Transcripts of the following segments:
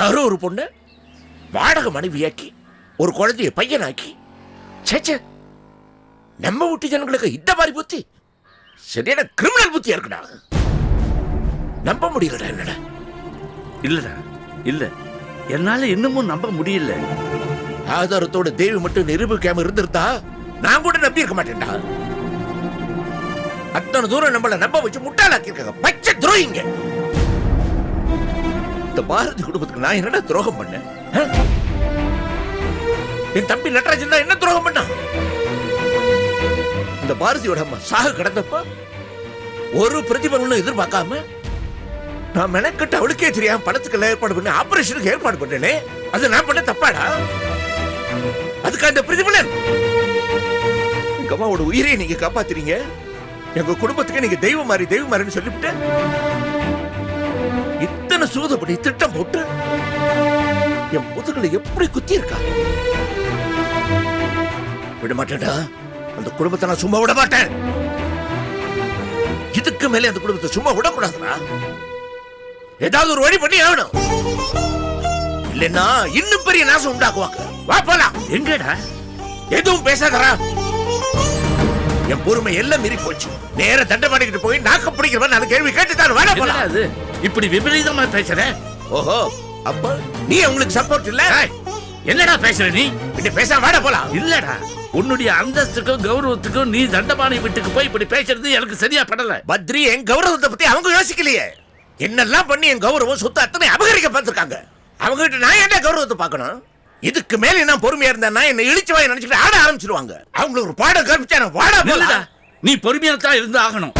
யாரோ ஒரு பொண்ணு வாடகை மனைவியாக்கி ஒரு குழந்தைய பையனாக்கி சேச்சே நம்ம வீட்டு ஜனங்களுக்கு இந்த மாதிரி புத்தி சரியான கிரிமினல் புத்தியா இருக்குடா. நம்ப முடியலடா என்னடா இல்லடா இல்ல. என்னால இன்னமும் நம்ப முடியல. ஆதாரத்தோட தேவி மட்டும் நிரூபிக்காம இருந்திருந்தா நான் கூட நம்பி இருக்க மாட்டேன்டா. அத்தனை தூரம் நம்மள நம்ப வச்சு முட்டாளாக்கி இருக்காங்க பச்சை துரோகிங்க. இந்த பாரதி குடும்பத்துக்கு நான் என்னடா துரோகம் பண்ணேன்? என் தம்பி நடராஜன் தான் என்ன துரோகம் பண்ணான் இந்த பாரதியோட அம்மா சாக கிடந்தப்ப ஒரு பிரதிபலனும் எதிர்பார்க்காம நான் மெனக்கட்டு அவளுக்கே தெரியாம பணத்துக்கு ஏற்பாடு பண்ணி ஆபரேஷனுக்கு ஏற்பாடு பண்ணேனே. அது நான் பண்ண தப்பாடா? அதுக்கு அந்த பிரதிபலன். எங்க அம்மாவோட உயிரை நீங்க காப்பாத்துறீங்க. எங்க குடும்பத்துக்கு நீங்க தெய்வம் மாதிரி தெய்வம் மாதிரின்னு சொல்லிவிட்டேன் இத்தனை சூதப்படி திட்டம் போட்டு என் முதுகுல எப்படி குத்தி இருக்கா விட மாட்டேன்டா அந்த குடும்பத்தை நான் சும்மா விட மாட்டேன் இதுக்கு மேலே அந்த குடும்பத்தை சும்மா விடக்கூடாதுடா. ஏதாவது ஒரு வழி பண்ணி ஆகணும். இல்லைன்னா இன்னும் பெரிய நாசம் உண்டாக்குவாங்க. வா போலாம். எங்கடா? எதுவும் பேசாதடா. என் பொறுமை எல்லாம் மீறி போச்சு. நேர தண்டமாடிக்கிட்டு போய் நாக்க பிடிக்கிறவன் அந்த கேள்வி வாடா என்னடா போலாம் அது? இப்படி விபரீதமா பேசுற? ஓஹோ அப்ப நீ அவங்களுக்கு சப்போர்ட் இல்ல? என்னடா பேசுற நீ? இப்படி பேசாம வாடா போலாம். இல்லடா. உன்னுடைய அந்தஸ்துக்கும் கௌரவத்துக்கும் நீ தண்டபாணி வீட்டுக்கு போய் இப்படி பேசுறது எனக்கு சரியா படல. பத்ரி என் கௌரவத்தை பத்தி அவங்க யோசிக்கலையே. என்னெல்லாம் பண்ணி என் கௌரவம் சொத்து அத்தனை அபகரிக்க பார்த்திருக்காங்க? அவங்க கிட்ட நான் என்ன கௌரவத்தை பார்க்கணும்? இதுக்கு மேல நான் பொறுமையா இருந்தேன்னா என்ன இழிச்சு வாய் நினைச்சிட்டு ஆட ஆரம்பிச்சிருவாங்க. அவங்களுக்கு ஒரு பாடம் கற்பிச்சா வாடா போலாம். நீ பொறுமையா தான் இருந்து ஆகணும்.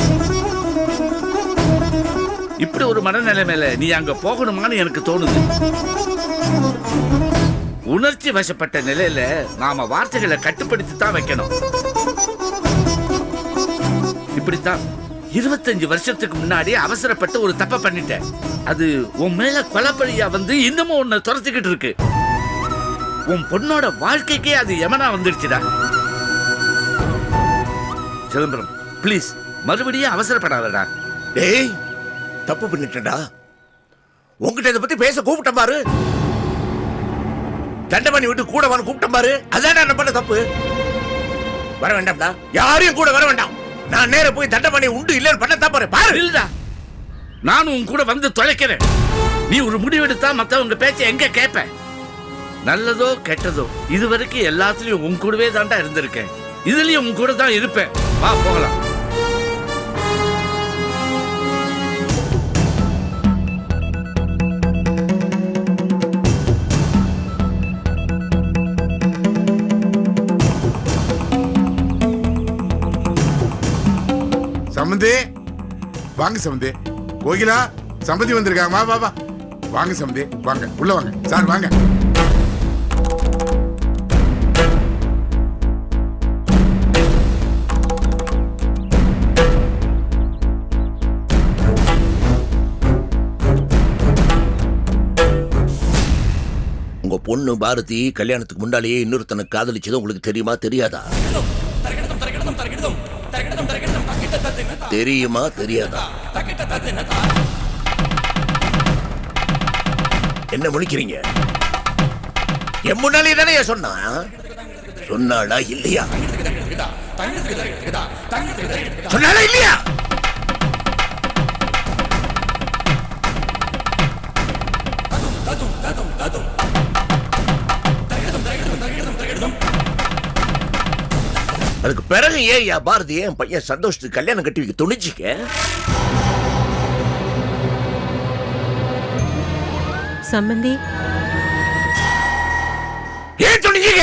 இப்படி ஒரு மனநிலைமையில நீ அங்க போகணுமான்னு எனக்கு தோணுது. உணர்ச்சி வசப்பட்ட நிலையில நாம வார்த்தைகளை கட்டுப்படுத்தி தான் வைக்கணும். இப்படித்தான் இருபத்தஞ்சு வருஷத்துக்கு முன்னாடி அவசரப்பட்டு ஒரு தப்ப பண்ணிட்டேன். அது உன் மேல கொலப்பழியா வந்து இன்னமும் உன்னை துரத்துக்கிட்டு இருக்கு. உன் பொண்ணோட வாழ்க்கைக்கே அது எமனா வந்துடுச்சுடா. சிதம்பரம் ப்ளீஸ் மறுபடியும் அவசரப்படாதடா. டேய் தப்பு பண்ணிட்டேன்டா. உங்ககிட்ட இதை பத்தி பேச கூப்பிட்டேன் பாரு. தண்டமணி விட்டு கூட வந்து கூப்பிட்டேன் பாரு. அதான் நான் பண்ண தப்பு. வர வேண்டாம்டா. யாரையும் கூட வர வேண்டாம். நான் நேர போய் தண்டமணி உண்டு இல்லைன்னு பண்ண தப்பு பாரு. இல்லடா நானும் உன் கூட வந்து தொலைக்கிறேன். நீ ஒரு முடிவெடுத்தா மத்தவங்க பேச்ச எங்க கேட்ப? நல்லதோ கெட்டதோ இது வரைக்கும் எல்லாத்துலயும் உன் கூடவே தாண்டா இருந்திருக்கேன். இதுலயும் உன் கூட தான் இருப்பேன். வா போகலாம். சம்பந்தி. வாங்க சம்பந்தி. கோகிலா சம்பந்தி வந்திருக்காங்க. வா வா வா. வாங்க சம்பந்தி. வாங்க. உள்ள வாங்க. சார் வாங்க. உங்க பொண்ணு பாரதி கல்யாணத்துக்கு முன்னாலேயே இன்னொருத்தனை காதலிச்சது உங்களுக்கு தெரியுமா? தெரியாதா? தெரியுமா தெரியாதா? என்ன முழிக்கிறீங்க? என் முன்னாலே தானே சொன்னா? சொன்னாளா இல்லையா? சொன்னாளா இல்லையா? அதுக்கு பிறகு ஏன் யா பாரதி என் பையன் சந்தோஷத்துக்கு கல்யாணம் கட்டி வைக்க துணிச்சிக்க சம்பந்தி. ஏன் துணிச்சிக்க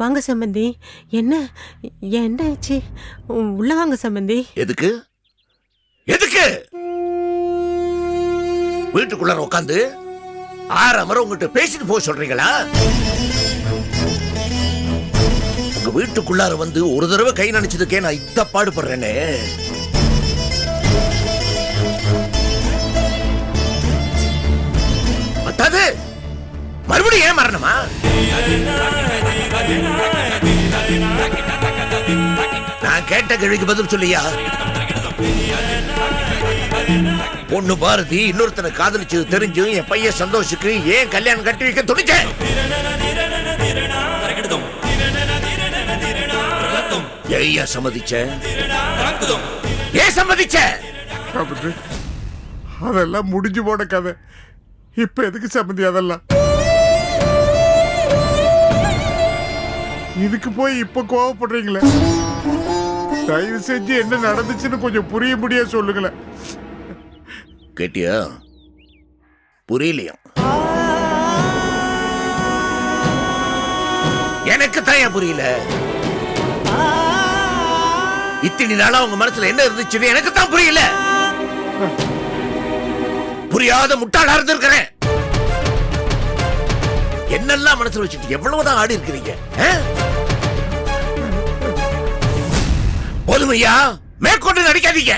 வாங்க சம்பந்தி. என்ன என்ன ஆச்சு? உள்ள வாங்க சம்பந்தி. எதுக்கு? எதுக்கு? வீட்டுக்குள்ளார உட்காந்து ஆறாமரை உங்ககிட்ட பேசிட்டு போக சொல்றீங்களா? உங்க வீட்டுக்குள்ளார வந்து ஒரு தடவை கை நினைச்சதுக்கே நான் இத்த பாடுபடுறேனே. பத்தாது. மறுபடியும் ஏன் மரணமா? நான் கேட்ட கேள்விக்கு பதில் சொல்லியா? பொண்ணு பாரதி இன்னொருத்தனை காதலிச்சு தெரிஞ்சும் என் பையன் சந்தோஷுக்கு ஏன் கல்யாணம் கட்டி வைக்க துணிச்சேன்? ஏய்யா சம்மதிச்ச? ஏன் சம்மதிச்ச? அதெல்லாம் முடிஞ்சு போன கதை. இப்ப எதுக்கு சம்பந்தி அதெல்லாம்? இதுக்கு போய் இப்ப கோவப்படுறீங்களே? தயவு செஞ்சு என்ன நடந்துச்சுன்னு கொஞ்சம் புரிய முடிய சொல்லுங்களேன். கேட்டியா? புரியலையா? எனக்கு தான் ஏன் புரியல? இத்தனை நாளா உங்க மனசுல என்ன இருந்துச்சுன்னு எனக்கு தான் புரியல. புரியாத முட்டாளா இருந்திருக்கிறேன். என்னெல்லாம் மனசுல வச்சுட்டு எவ்வளவுதான் ஆடி இருக்கிறீங்க? ஆ? போதுமையா மேற்கொண்டு நடிக்காதீங்க.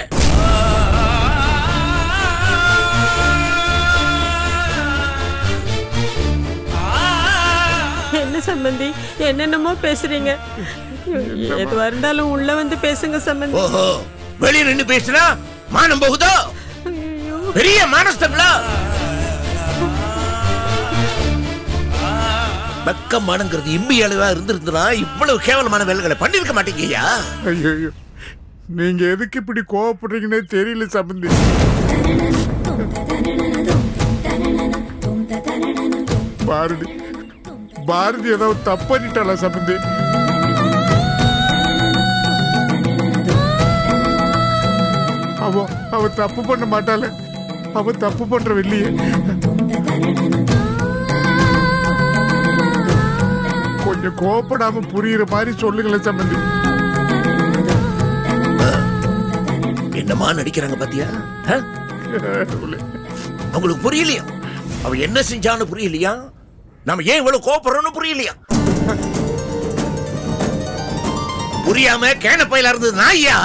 என்ன சம்பந்தி? என்னென்னமோ பேசுறீங்க. எதுவா இருந்தாலும் உள்ள வந்து பேசுங்க சம்பந்தி. ஓஹோ வெளிய நின்னு பேசினா மானம் போகுதோ? பெரிய மானஸ்தங்களா வெக்கமானங்கிறது இம்பி அளவா இருந்திருந்தா இவ்வளவு கேவலமான வேலைகளை பண்ணிருக்க மாட்டீங்கய்யா? ஐயோ நீங்க எதுக்கு இப்படி கோவப்படுறீங்கன்னே தெரியல சம்பந்தி. பாரதி பாரதி ஏதோ தப்பு பண்ணிட்டாளா சம்பந்தி அவ அவ தப்பு பண்ண மாட்டாள. அவ தப்பு பண்ற இல்லையே கொஞ்சம் கோவப்படாம புரியுற மாதிரி சொல்லுங்களேன் சம்பந்தி என்னமா நடிக்கிறாங்க பாத்தியா? அவங்களுக்கு புரியலையா? அவ என்ன செஞ்சான்னு புரியலையா? நம்ம ஏன் இவ்வளவு கோபப்படுறோம்னு புரியலையா? புரியாம கேன இருந்தது நாயா?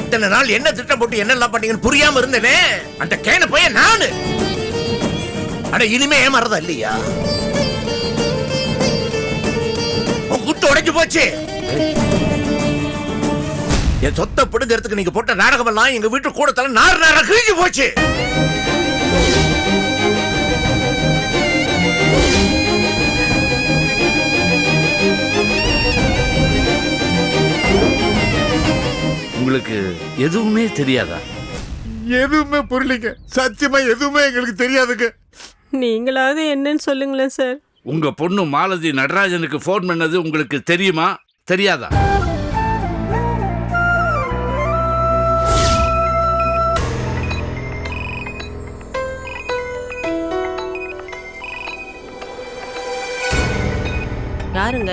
இத்தனை நாள் என்ன திட்டம் போட்டு என்னெல்லாம் பண்ணீங்கன்னு புரியாம இருந்தனே? அந்த கேன பைய நானு. அட இனிமே ஏமாறதா இல்லையா? உன் குட்டு உடைஞ்சு போச்சு. என் சொத்தை பிடுங்கிறதுக்கு நீங்க போட்ட நாடகம் எல்லாம் எங்க வீட்டு கூடத்தால நார் நாரா கிழிஞ்சு போச்சு. உங்களுக்கு எதுவுமே தெரியாதா? எதுவுமே புரியலைங்க. சத்தியமா எதுவுமே எங்களுக்கு தெரியாதுங்க. நீங்களாவது என்னன்னு சொல்லுங்களேன் சார். உங்க பொண்ணு மாலதி நடராஜனுக்கு ஃபோன் பண்ணது உங்களுக்கு தெரியுமா? தெரியாதா? யாருங்க?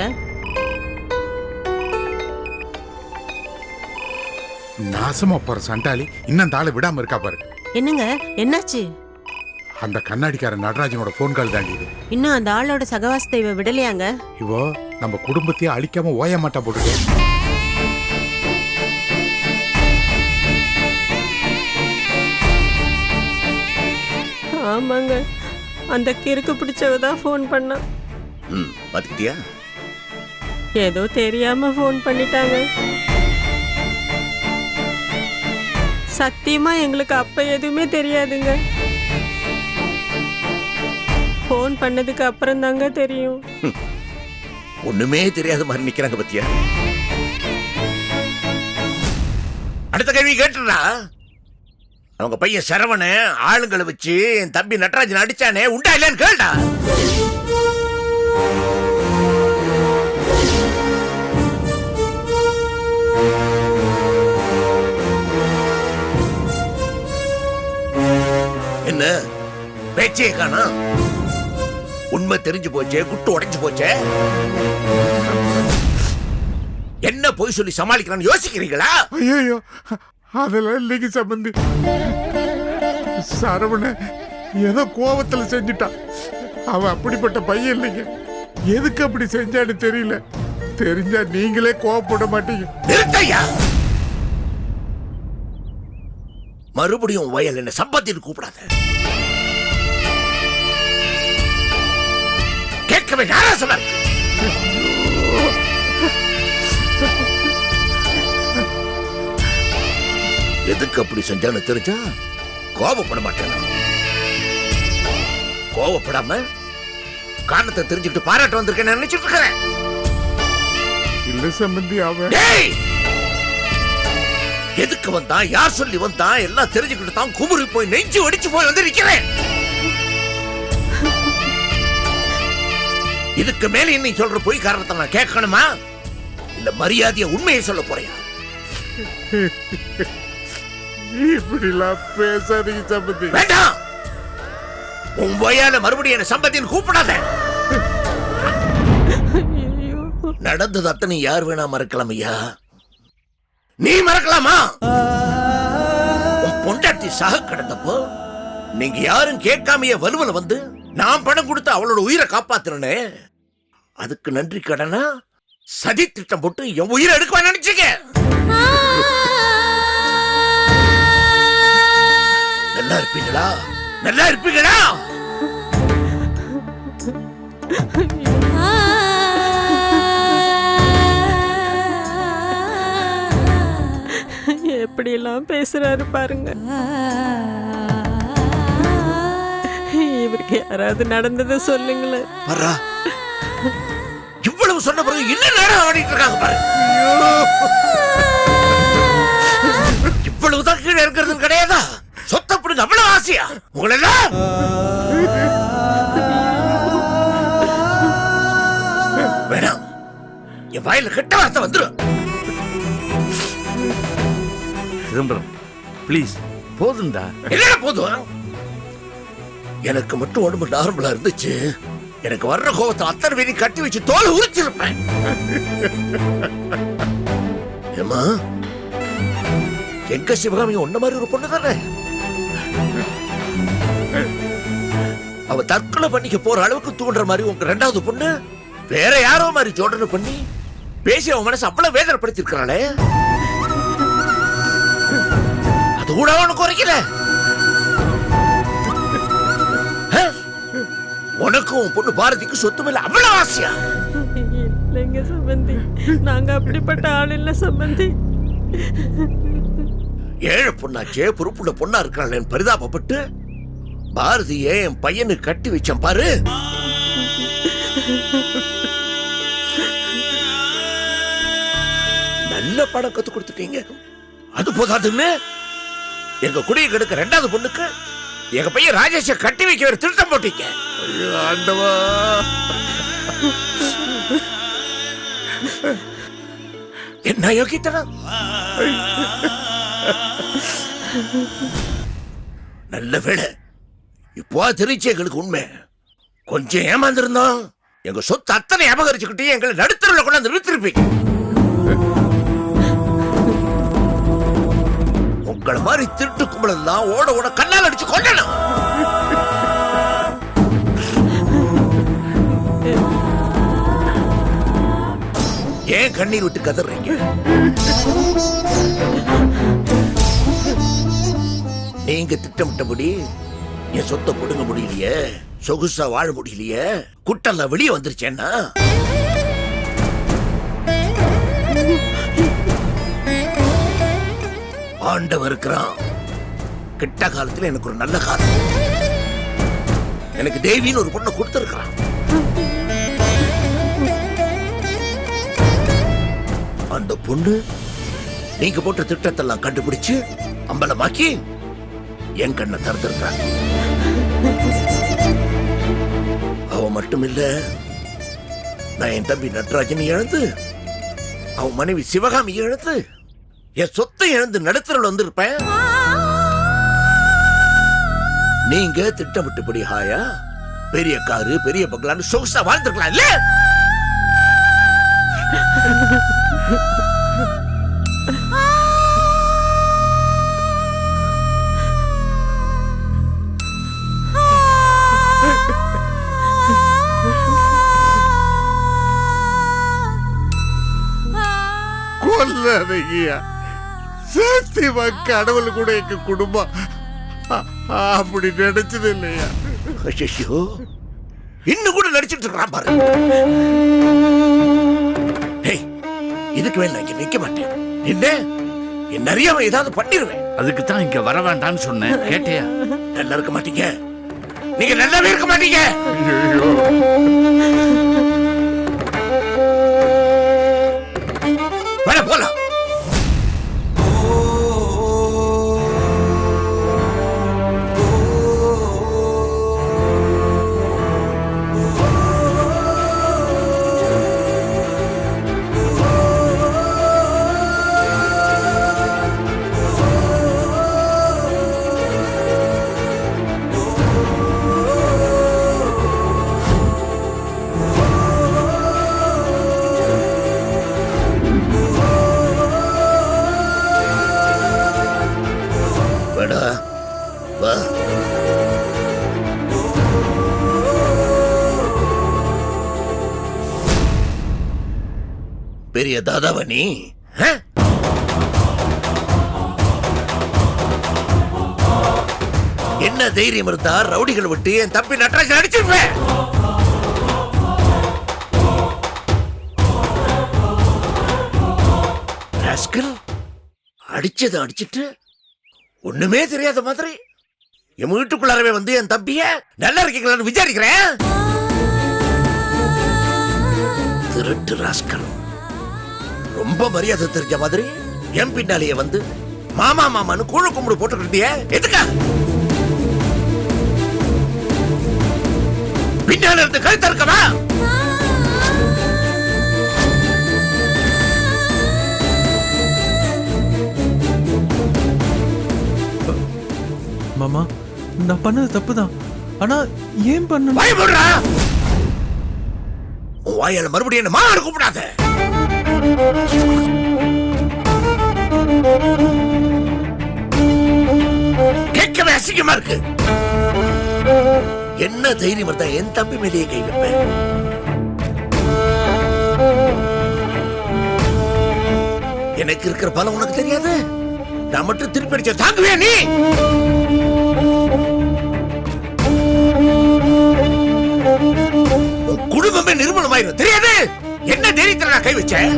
நாசமா போற சண்டாளி இன்னும் தாளை விடாம இருக்கா பாரு. என்னங்க? என்னாச்சு? அந்த கண்ணாடிக்கார நடராஜனோட போன் கால் தாண்டி இது. இன்னும் அந்த ஆளோட சகவாசத்தை இவ விடலையாங்க? இவோ நம்ம குடும்பத்தையே அழிக்காம ஓய மாட்டா போட்டுக்க ஆமாங்க. அந்த கிறுக்கு பிடிச்சவ தான் ஃபோன் பண்ணா. ம் பாத்துக்கிட்டியா? ஏதோ தெரியாம ஃபோன் பண்ணிட்டாங்க. சத்தியமா எங்களுக்கு அப்ப எதுவுமே தெரியாதுங்க. ஃபோன் பண்ணதுக்கு அப்புறம் தாங்க தெரியும். ஒண்ணுமே தெரியாத மாதிரி நிக்கிறாங்க பத்தியா? அடுத்த கேள்வி கேட்டுறா. அவங்க பையன் சரவண ஆளுங்களை வச்சு என் தம்பி நடராஜன் அடிச்சானே உண்டா இல்லையான்னு கேளுடா. என்ன? பேச்சே காணா. உண்மை தெரிஞ்சு போச்சே குட்டு உடைஞ்சு போச்சே? என்ன போய் சொல்லி சமாளிக்கிறான்னு யோசிக்கிறீங்களா? ஐயோ அதெல்லாம் இல்லைங்க சம்பந்தி. சரவண ஏதோ கோவத்துல செஞ்சுட்டான் அவன் அப்படிப்பட்ட பையன் இல்லைங்க. எதுக்கு அப்படி செஞ்சான்னு தெரியல. தெரிஞ்சா நீங்களே கோவப்பட மாட்டீங்க. மறுபடியும் வயல் என்ன சம்பத்தின்னு கூப்பிடாத கேட்கவே நாராசமா இருக்கு எதுக்கு அப்படி செஞ்சான்னு தெரிஞ்சா கோபப்பட மாட்டேன். கோபப்படாம காரணத்தை தெரிஞ்சுக்கிட்டு பாராட்ட வந்திருக்கேன்னு நினைச்சிட்டு இருக்கிறேன் இல்ல சம்பந்தி அவன்! எதுக்கு வந்தான் யார் சொல்லி வந்தான் எல்லாம் தெரிஞ்சுக்கிட்டு தான் குமுறி போய் நெஞ்சு ஒடிச்சு போய் வந்து நிக்கிறேன் இதுக்கு மேல நீ சொல்ற பொய் காரணத்தை நான் கேட்கணுமா? இல்ல மரியாதைய உண்மையை சொல்ல போறியா? இப்படிலாம் பேசாதீங்க சம்பந்தி. வேண்டாம்! உன் வயால மறுபடியும் என்ன சம்பந்தின்னு கூப்பிடாத. நடந்தது அத்தனை யார் வேணா மறக்கலாம் ஐயா? நீ மறக்கலாமா? பொண்டாட்டி சாக கிடந்தப்போ நீங்க யாரும் கேட்காமையே வலுவல வந்து நான் பணம் கொடுத்து அவளோட உயிரை காப்பாத்துறனே அதுக்கு நன்றி கடனா? சதி திட்டம் போட்டு என் உயிரை எடுக்க நினைச்சுக்க. நல்லா இருப்பீங்களா? நல்லா இருப்பீங்களா? எப்படியெல்லாம் பேசுறாரு பாருங்க. இவருக்கு யாராவது நடந்ததை சொல்லுங்களேன். இவ்வளவு சொன்ன பிறகு என்ன நேரம் ஆடிட்டு இருக்காங்க பாரு. இவ்வளவு தான் கீழே இருக்கிறது கிடையாதா? சொத்தப்படுங்க பிடிங்க அவ்வளவு ஆசையா? உங்களெல்லாம். வேணாம். என் வாயில கெட்ட வார்த்தை வந்துடும் சிதம்பரம் ப்ளீஸ் போதும்டா. என்னடா போதும்? எனக்கு மட்டும் உடம்பு நார்மலா இருந்துச்சு. எனக்கு வர்ற கோபத்தை அத்தனை பேரையும் கட்டி வச்சு தோல் உரிச்சிருப்பேன். ஏமா எங்க சிவகாமி ஒன்ன மாதிரி ஒரு பொண்ணு தானே? அவ தற்கொலை பண்ணிக்க போற அளவுக்கு தூண்டுற மாதிரி உங்க ரெண்டாவது பொண்ணு வேற யாரோ மாதிரி ஜோடனை பண்ணி பேசி அவன் மனசு அவ்வளவு வேதனைப்படுத்திருக்கிறாளே அது கூட உனக்கு குறைக்கல? உனக்கும் உன் பொண்ணு பாரதிக்கு சொத்து மேல அவ்வளவு ஆசையா? இல்லைங்க சம்பந்தி. நாங்க அப்படிப்பட்ட ஆள் இல்ல சம்பந்தி. ஏழை பொண்ணாச்சே பொறுப்புள்ள பொண்ணா இருக்கிறாள் பரிதாபப்பட்டு பாரதியை என் பையனுக்கு கட்டி வச்சேன் பாரு. நல்ல படம் கத்து கொடுத்துட்டீங்க. அது போதாதுன்னு? எங்க குடியை கெடுக்க ரெண்டாவது பொண்ணுக்கு எங்க பையன் ராஜேஷ கட்டி வைக்க ஒரு திருத்தம் போட்டீங்க ஐயோ, ஆண்டவா. என்ன யோகித்தனம் நல்ல வேலை இப்போ தெரிஞ்சு எங்களுக்கு உண்மை. கொஞ்சம் ஏமாந்திருந்தோம் எங்க சொத்து அத்தனை அபகரிச்சுக்கிட்டு எங்களை நடுத்தருவில் கொண்டாந்து நிறுத்திருப்பீங்க உங்களை மாதிரி திருட்டு கும்பலெல்லாம் ஓட ஓட கண்ணால் அடிச்சு கொல்லணும். ஏன் கண்ணீர் விட்டு கதறீங்க? நீங்க திட்டமிட்டபடி என் சொத்தை கொடுங்க முடியலையே சொகுசா வாழ முடியலையே குட்டெல்லாம் வெளியே வந்துருச்சேன்னா? ஆண்டவன் இருக்கிறான் கிட்ட காலத்துல எனக்கு ஒரு நல்ல காலம். எனக்கு தேவின்னு ஒரு பொண்ணை கொடுத்துருக்கான் அந்த பொண்ணு நீங்க போட்ட திட்டத்தெல்லாம் கண்டுபிடிச்சு அம்பலமாக்கி என் கண்ணை திறந்திருக்கிறான் அவ மட்டும் இல்ல நான் என் தம்பி நட்ராஜனை இழந்து அவன் மனைவி சிவகாமி இழந்து என் சொத்தை இழந்து நடுத்தரில் வந்திருப்பேன். நீங்க திட்டமிட்டபடி ஹாயா பெரிய காரு பெரிய பங்களான்னு சொகுசா வாழ்ந்துருக்கலாம் இல்ல? கொல்லாதீங்கய்யா சத்தியமா கடவுள் கூட எங்க குடும்பம்? அப்படி நினைச்சது இல்லையா? ஐயோ இன்னும் கூட நடிச்சிட்டு இருக்கான் பாரு. டேய் இதுக்கு மேல இங்க நிக்க மாட்டேன். என்ன என் நிறைய ஏதாவது பண்ணிருவேன். அதுக்கு தான் இங்க வர வேண்டாம்னு சொன்னேன். கேட்டியா? நல்லா இருக்க மாட்டீங்க. நீங்க நல்லாவே இருக்க மாட்டீங்க. பெரிய தாதாவா நீ என்ன தைரியம் இருந்தா ரவுடிகள் விட்டு என் தம்பி நட்ராஜ் அடிச்சிருப்பேன் ராஸ்கல் அடிச்சதை அடிச்சிட்டு ஒண்ணுமே தெரியாத மாதிரி என் வீட்டுக்குள்ளாரவே வந்து என் தம்பிய நல்லா இருக்கீங்களான்னு விசாரிக்கிறேன். திருட்டு ராஸ்கல். ரொம்ப மரியாதை தெரிஞ்ச மாதிரி என் பின்னாலேயே வந்து மாமா மாமான்னு கூழ கும்பிடு போட்டுக்கிட்டிய. எதுக்கா? பின்னால இருந்து கழுத்த இருக்கவா? மாமா நான் பண்ணது தப்பு தான் ஆனா ஏன் பண்ண பயப்படுறா? வாயால மறுபடியும் என்ன மாடு கூப்பிடாத. கேட்கவே அசிங்கமா இருக்கு. என்ன தைரியம் இருந்தா என் தம்பி மேலேயே கை வைப்பேன். எனக்கு இருக்கிற பலம் உனக்கு தெரியாது? நான் மட்டும் திருப்பி அடிச்ச தாங்குவே நீ? குடும்பமே நிர்மூலமாயிரும். தெரியாது? என்ன தைரியத்துல நான் கை வச்சேன்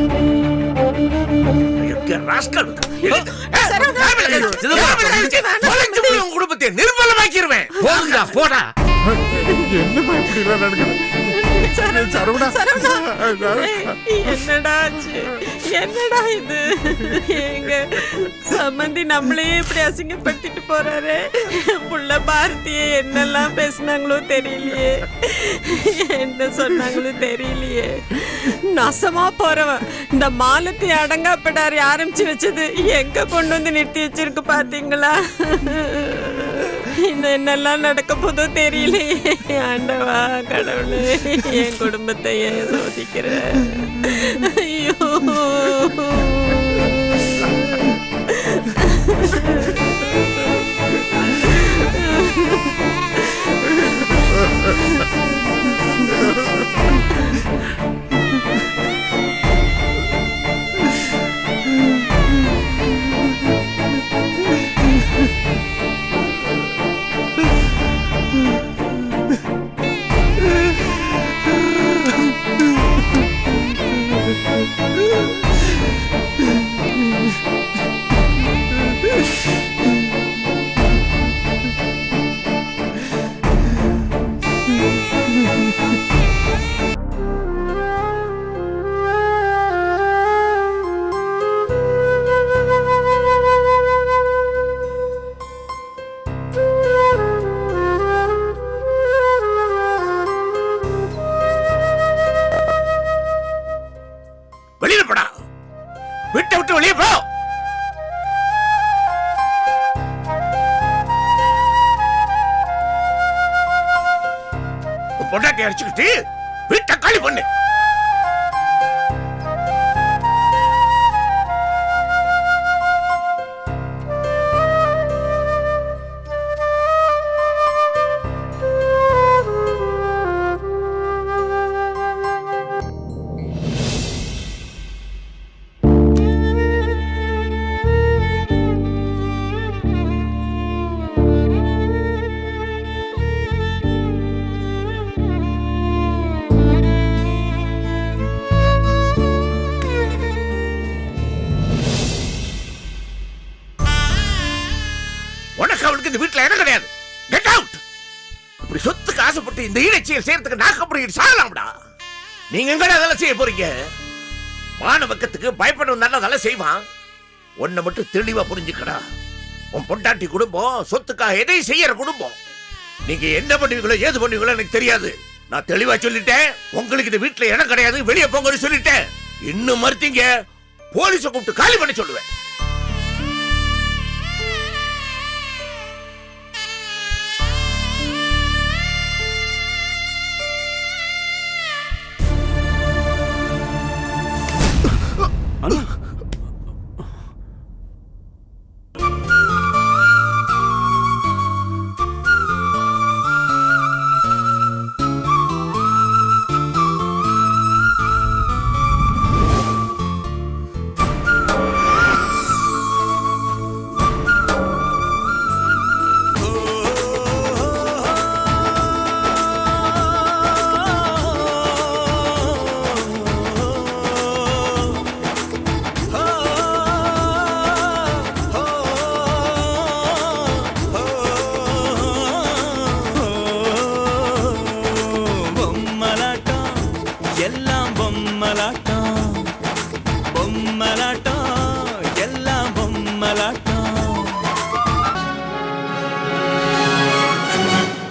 குடும்பத்தை நிர்மூலமாக்கிருவேன். போகுதா போடா. என்னம்மா இப்படி நடக்குது? சரவணா என்னடா என்னடா இது? எங்க சம்மந்தி நம்மளையே இப்படி அசிங்கப்படுத்திட்டு போறாரு? புள்ள பாரதிய என்னெல்லாம் பேசுனாங்களோ தெரியலையே. என்ன சொன்னாங்களோ தெரியலையே. நசமா போறவன். இந்த மாலத்தி அடங்காப்படாரி ஆரம்பிச்சு வச்சது எங்க கொண்டு வந்து நிறுத்தி வச்சிருக்கு பாத்தீங்களா? இன்னும் என்னெல்லாம் நடக்க போதோ தெரியலையே. ஆண்டவா கடவுளே என் குடும்பத்தை ஏன் சோதிக்கிற ஆசைப்பட்டு இந்த ஈழச்சியல் செய்யறதுக்கு சாகலாம்டா. நீங்க எங்கடா அதெல்லாம் செய்ய போறீங்க? மாணவக்கத்துக்கு பயப்படும் தானே அதெல்லாம் செய்வான். உன்னை மட்டும் தெளிவா புரிஞ்சுக்கடா. உன் பொண்டாட்டி குடும்பம் சொத்துக்காக எதையும் செய்யற குடும்பம்? நீங்க என்ன பண்ணுவீங்களோ ஏது பண்ணுவீங்களோ எனக்கு தெரியாது. நான் தெளிவா சொல்லிட்டேன். உங்களுக்கு இந்த வீட்டுல இடம் கிடையாது வெளியே போங்கன்னு சொல்லிட்டேன். இன்னும் மறுத்தீங்க. போலீஸை கூப்பிட்டு காலி பண்ண சொல்லுவேன்.